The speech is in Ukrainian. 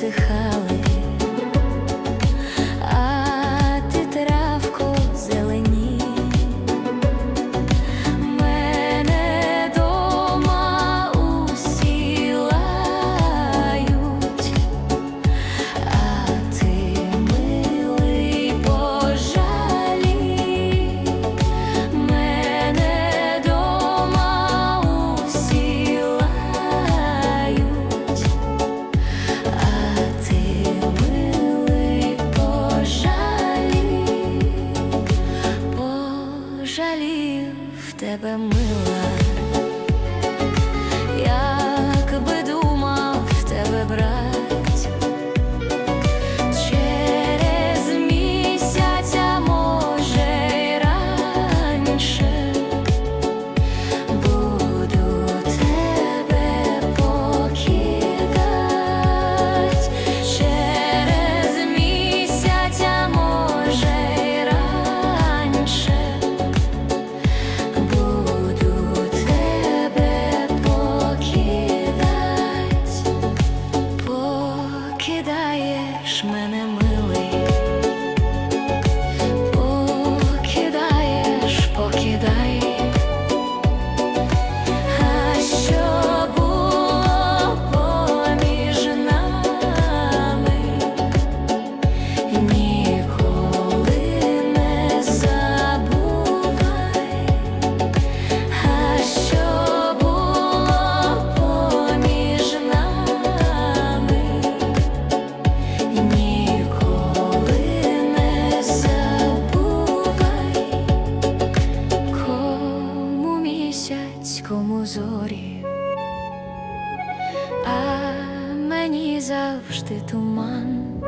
висихає. жалів тебе мила. завжди туман.